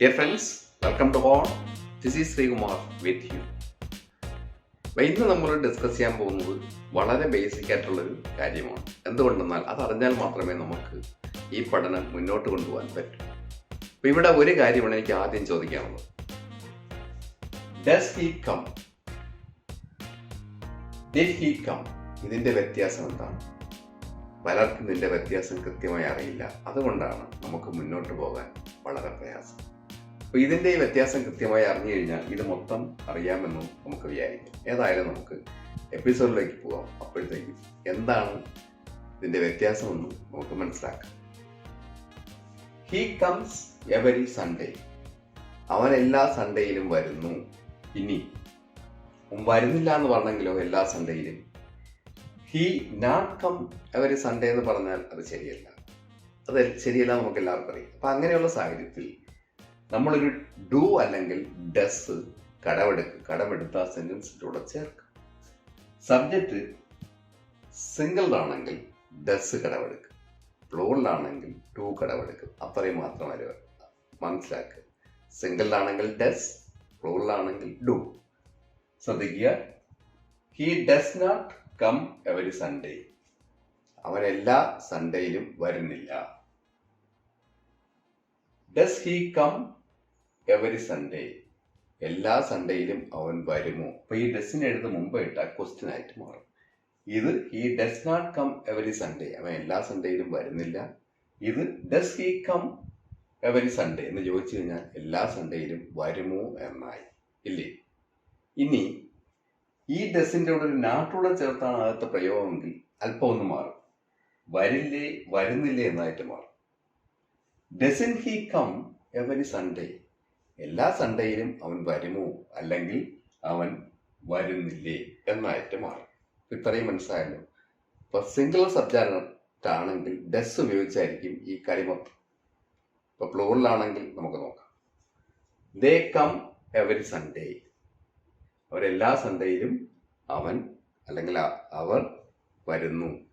Dear friends welcome to all this is Sreekumar with you ഇന്ന് നമ്മൾ discuss ചെയ്യാൻ പോകുന്നത് വളരെ ബേസിക് ആയിട്ടുള്ളൊരു കാര്യമാണ്. എന്തുകൊണ്ടെന്നാൽ അറിഞ്ഞാൽ മാത്രമേ നമുക്ക് ഈ പഠനം മുന്നോട്ട് കൊണ്ടുപോകാൻ പറ്റൂ. അപ്പോൾ ഇവിടെ ഒരു കാര്യമാണ് എനിക്ക് ആദ്യം ചോദിക്കാനുള്ളത്. Does he come did he come ഇതിന്റെ വ്യത്യാസം എന്താണ്? പലർക്കും ഇതിന്റെ വ്യത്യാസം കൃത്യമായി അറിയില്ല. അതുകൊണ്ടാണ് നമുക്ക് മുന്നോട്ട് പോകാൻ വളരെ പ്രയാസം. അപ്പൊ ഇതിന്റെ ഈ വ്യത്യാസം കൃത്യമായി അറിഞ്ഞു കഴിഞ്ഞാൽ ഇത് മൊത്തം അറിയാമെന്നും നമുക്ക് വിചാരിക്കാം ഏതായാലും നമുക്ക് എപ്പിസോഡിലേക്ക് പോകാം അപ്പോഴത്തേക്കും എന്താണ് ഇതിന്റെ വ്യത്യാസമെന്നും നമുക്ക് മനസ്സിലാക്കാം. ഹി കംസ് എവരി സൺഡേ അവൻ എല്ലാ സൺഡേയിലും വരുന്നു. ഇനി വരുന്നില്ല എന്ന് പറഞ്ഞെങ്കിലോ എല്ലാ സൺഡേയിലും he not come every Sunday എന്ന് പറഞ്ഞാൽ അത് ശരിയല്ല. അത് ശരിയല്ല നമുക്ക് എല്ലാവർക്കും അറിയാം. അപ്പൊ അങ്ങനെയുള്ള സാഹചര്യത്തിൽ നമ്മളൊരു ഡു അല്ലെങ്കിൽ ഡസ് കടമെടുക്ക് കടമെടുത്ത ആ സെന്റൻസിലൂടെ ചേർക്കും. സബ്ജക്റ്റ് സിംഗിളാണെങ്കിൽ ഡസ് കടമെടുക്കും. പ്ലൂറിലാണെങ്കിൽ ടു കടമെടുക്കും. അത്രയും മാത്രം വരെ മനസ്സിലാക്കുക സിംഗിളിലാണെങ്കിൽ ഡസ് പ്ലൂറിലാണെങ്കിൽ ഡു. ശ്രദ്ധിക്കുക. He does not come every Sunday അവൻ എല്ലാ സൺഡേയിലും വരുന്നില്ല. Does he come every Sunday എല്ലാ സൺഡേയിലും അവൻ വരുമോ? അപ്പൊ ഈ ഡസിന് എഴുതുന്ന മുമ്പ് ഇട്ട ക്വസ്റ്റ്യൻ ആയിട്ട് മാറും. ഇത് he does not come every Sunday അവൻ എല്ലാ സൺഡേയിലും വരുന്നില്ല. ഇത് does he come every Sunday എന്ന് ചോദിച്ചു കഴിഞ്ഞാൽ എല്ലാ സൺഡേയിലും വരുമോ എന്നായി. ഇല്ലേ? ഇനി ഈ ഡസിന്റെ കൂടെ ഒരു നാട്ടൂടെ ചേർത്താണ് അകത്തെ പ്രയോഗമെങ്കിൽ അല്പം ഒന്ന് മാറും. വരില്ലേ വരുന്നില്ലേ എന്നായിട്ട് മാറും. Doesn't he come every Sunday എല്ലാ സൺഡേയിലും അവൻ വരുമോ? അല്ലെങ്കിൽ അവൻ വരുന്നില്ലേ? എന്നായിട്ട് മാറും ഇത്രയും മനസ്സിലായല്ലോ. ഇപ്പൊ സിംഗിൾ സബ്ജക്റ്റ് ആണെങ്കിൽ ഡസ് ഉപയോഗിച്ചായിരിക്കും ഈ കളി മൊത്തം. ഇപ്പൊ പ്ലൂറിലാണെങ്കിൽ നമുക്ക് നോക്കാം. ദേ കം എവരി സൺഡേ അവരെല്ലാ സൺഡേയിലും അവൻ അല്ലെങ്കിൽ അവർ വരുന്നു.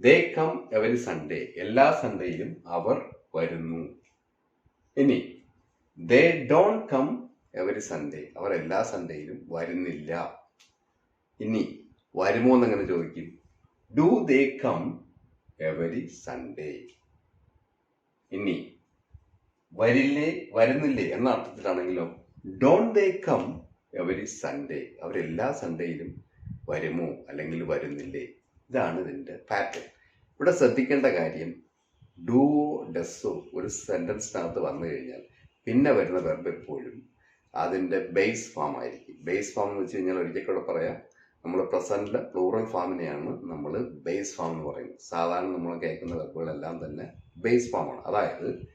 ദേ കം എവരി സൺഡേ എല്ലാ സൺഡേയിലും അവർ വരുന്നു. ഇനി they don't come every Sunday അവർ എല്ലാ സൺഡേയിലും വരുന്നില്ല. ഇനി വരുമോ എന്നങ്ങനെ ചോദിക്കും. Do they come every Sunday ഇനി വരില്ലേ വരുന്നില്ലേ എന്ന അർത്ഥത്തിലാണെങ്കിലോ don't they come every Sunday അവരെല്ലാ സൺഡേയിലും വരുമോ അല്ലെങ്കിൽ വരുന്നില്ലേ? ഇതാണ് ഇതിന്റെ പാറ്റേൺ ഇവിടെ ശ്രദ്ധിക്കേണ്ട കാര്യം ഡുവോ ഡസ്സോ ഒരു സെന്റൻസിനകത്ത് വന്നു കഴിഞ്ഞാൽ പിന്നെ വരുന്ന വെർബ് എപ്പോഴും അതിന്റെ ബേസ് ഫോം ആയിരിക്കും. ബേസ് ഫോം എന്ന് വെച്ച് കഴിഞ്ഞാൽ ഒരിക്കൽ കൂടെ പറയാം. നമ്മൾ പ്രസന്റിലെ പ്ലൂറൽ ഫോമിനെയാണ് നമ്മൾ ബേസ് ഫോം എന്ന് പറയുന്നത്. സാധാരണ നമ്മൾ കേൾക്കുന്ന വെർബുകളെല്ലാം തന്നെ ബേസ് ഫോമാണ് അതായത്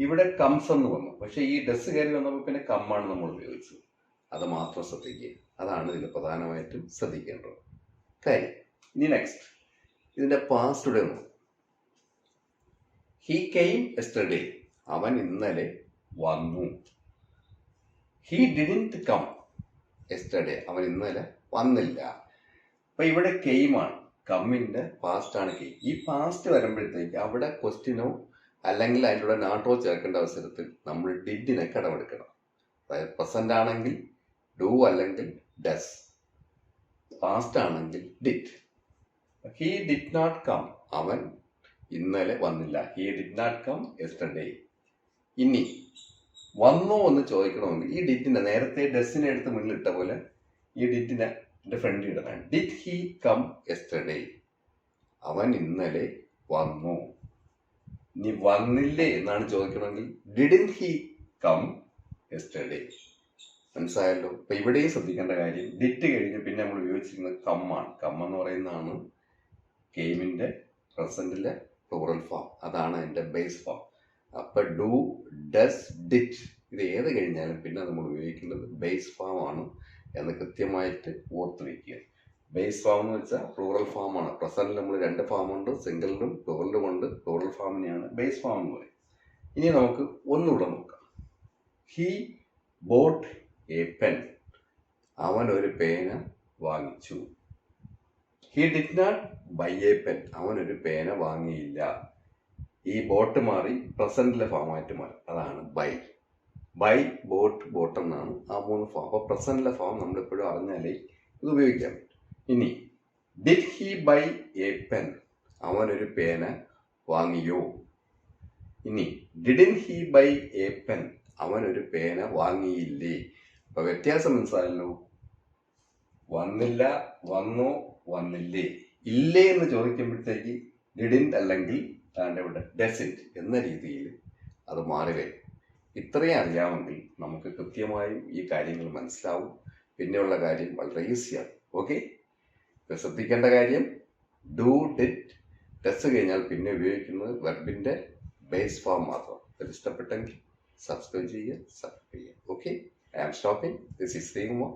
ഇവിടെ കംസ് എന്ന് വന്നു. പക്ഷേ ഈ ഡസ് കയറി വന്നപ്പോൾ പിന്നെ കമ്മാണ് നമ്മൾ ഉപയോഗിച്ചത്. അത് മാത്രം ശ്രദ്ധിക്കുക. അതാണ് ഇതിൽ പ്രധാനമായിട്ടും ശ്രദ്ധിക്കേണ്ടത്. കാര്യം ഇനി നെക്സ്റ്റ് ഇതിന്റെ പാസ്റ്റ് നോക്കും. ഹി കെയിം എസ്റ്റർഡേ അവൻ ഇന്നലെ വന്നു. ഹി ഡിഡിന്റ് കം എസ്റ്റർഡേ അവൻ ഇന്നലെ വന്നില്ല. അപ്പൊ ഇവിടെ കെയിമാണ് കമ്മിന്റെ പാസ്റ്റ് ആണ് കെയിം ഈ പാസ്റ്റ് വരുമ്പോഴത്തേക്ക് അവിടെ ക്വസ്റ്റ്യനോ അല്ലെങ്കിൽ അതിന്റെ കൂടെ നാട്ടോ ചേർക്കേണ്ട അവസരത്തിൽ നമ്മൾ ഡിഡിനെ കടമെടുക്കണം. അതായത് പ്രസന്റ് ആണെങ്കിൽ ഡു അല്ലെങ്കിൽ ഡസ് പാസ്റ്റ് ആണെങ്കിൽ did he did not come അവൻ ഇന്നലെ വന്നില്ല. He did not come yesterday ഇനി വന്നോ എന്ന് ചോദിക്കണമെങ്കിൽ ഈ ഡിറ്റിന്റെ നേരത്തെ ഡെസ്സിനെ എടുത്ത് മുന്നിലിട്ട പോലെ ഈ ഡിറ്റിനെ എന്റെ ഫ്രണ്ട് ഇടണം ഡിറ്റ് ഹി കം എസ്റ്റർഡേ അവൻ ഇന്നലെ വന്നു. നീ വന്നില്ലേ എന്നാണ് ചോദിക്കണമെങ്കിൽ ഡിഡിൻ ഹി കം എസ്റ്റർഡേ മനസ്സിലായല്ലോ? അപ്പൊ ഇവിടെയും ശ്രദ്ധിക്കേണ്ട കാര്യം ഡിറ്റ് കഴിഞ്ഞ് പിന്നെ നമ്മൾ ഉപയോഗിച്ചിരിക്കുന്നത് കമ്മാണ് കം എന്ന് പറയുന്നതാണ് ഗെയിമിന്റെ പ്രസന്റിലെ പ്ലൂറൽ ഫോം അതാണ് അതിന്റെ ബേസ് ഫോം അപ്പൊ ഡു ഡസ് ഡിറ്റ്. ഇത് ഏത് കഴിഞ്ഞാലും പിന്നെ നമ്മൾ ഉപയോഗിക്കുന്നത് ബേസ് ഫോം ആണ് എന്ന് കൃത്യമായിട്ട് ഓർത്ത് വയ്ക്കുക ബേസ് ഫോം എന്ന് വെച്ചാൽ പ്ലൂറൽ ഫോം ആണ്. പ്രസന്റിൽ നമ്മൾ രണ്ട് ഫോം ഉണ്ട് സിംഗിളിലും പ്ലൂറലും ഉണ്ട്. പ്ലൂറൽ ഫോമിനെയാണ് ബേസ് ഫോം എന്ന് പറയും ഇനി നമുക്ക് ഒന്നുകൂടെ നോക്കാം. He bought a pen. അവൻ ഒരു പേന വാങ്ങിച്ചു. He did not buy a pen. അവൻ ഒരു പേന വാങ്ങിയില്ല. ഈ ബോട്ട് മാറി പ്രസന്റിലെ ഫോമായിട്ട് മാറി. അതാണ് ബൈ ബൈ ബോട്ട് ബോട്ട് എന്നാണ് ആ മൂന്ന് ഫോം അപ്പോൾ പ്രസന്റിലെ ഫോം നമ്മളെപ്പോഴും അറിഞ്ഞാലേ ഇത് ഉപയോഗിക്കാൻ പറ്റും ഇനി did he buy a pen അവനൊരു പേന വാങ്ങിയോ? ഇനി didn't he buy a pen അവനൊരു പേന വാങ്ങിയില്ലേ? അപ്പൊ വ്യത്യാസം മനസ്സിലായല്ലോ. വന്നില്ല വന്നോ വന്നില്ലേ? ഇല്ലേ എന്ന് ചോദിക്കുമ്പോഴത്തേക്ക് ഡിഡിൻ അല്ലെങ്കിൽ താന്റെ ഇവിടെ ഡെസിറ്റ് എന്ന രീതിയിൽ അത് മാറി വരും ഇത്രയും അറിയാമെങ്കിൽ നമുക്ക് കൃത്യമായും ഈ കാര്യങ്ങൾ മനസ്സിലാവും. പിന്നെയുള്ള കാര്യം വളരെ ഈസിയാണ്. ഓക്കെ ശ്രദ്ധിക്കേണ്ട കാര്യം ഡു ഡിറ്റ് ടെസ്റ്റ് കഴിഞ്ഞാൽ പിന്നെ ഉപയോഗിക്കുന്നത് വെർബിന്റെ ബേസ് ഫോം മാത്രം. ഇത് ഇഷ്ടപ്പെട്ടെങ്കിൽ സബ്സ്ക്രൈബ് ചെയ്യുക സബ്സ്ക്രൈബ് ചെയ്യുക. Okay I am stopping this is Sreekumar.